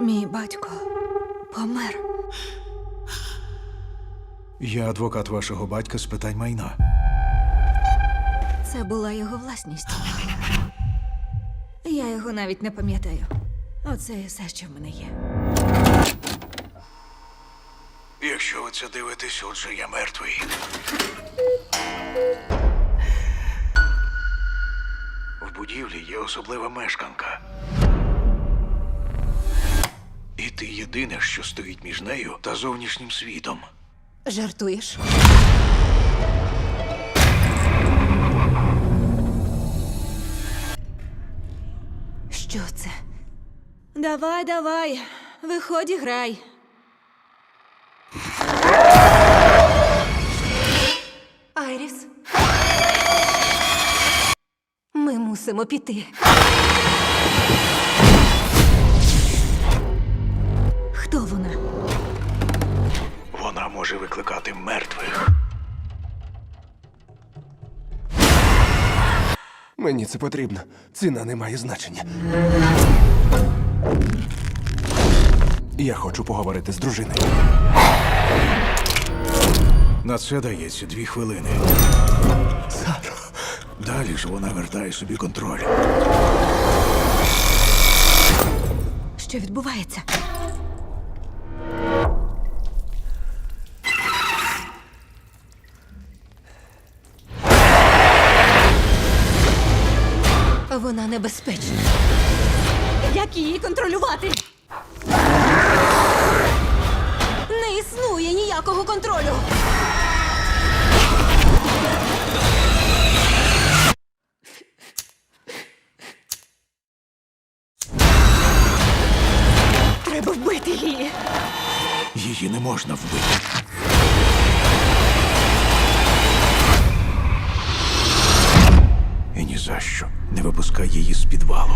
Мій батько помер. Я адвокат вашого батька з питань майна. Це була його власність. Я його навіть не пам'ятаю. Оце і все, що в мене є. Якщо ви це дивитесь, отже я мертвий. В будівлі є особлива мешканка. Ти єдине, що стоїть між нею та зовнішнім світом. Жартуєш? Що це? Давай, давай, виходь і грай. Айріс. Ми мусимо піти. Може викликати мертвих. Мені це потрібно. Ціна не має значення. Я хочу поговорити з дружиною. На це дається дві хвилини. Саро, Далі ж вона вертає собі контроль. Що відбувається? Вона небезпечна. Як її контролювати? Не існує ніякого контролю. Треба вбити її. Її не можна вбити. Ні за що не випускай її з підвалу.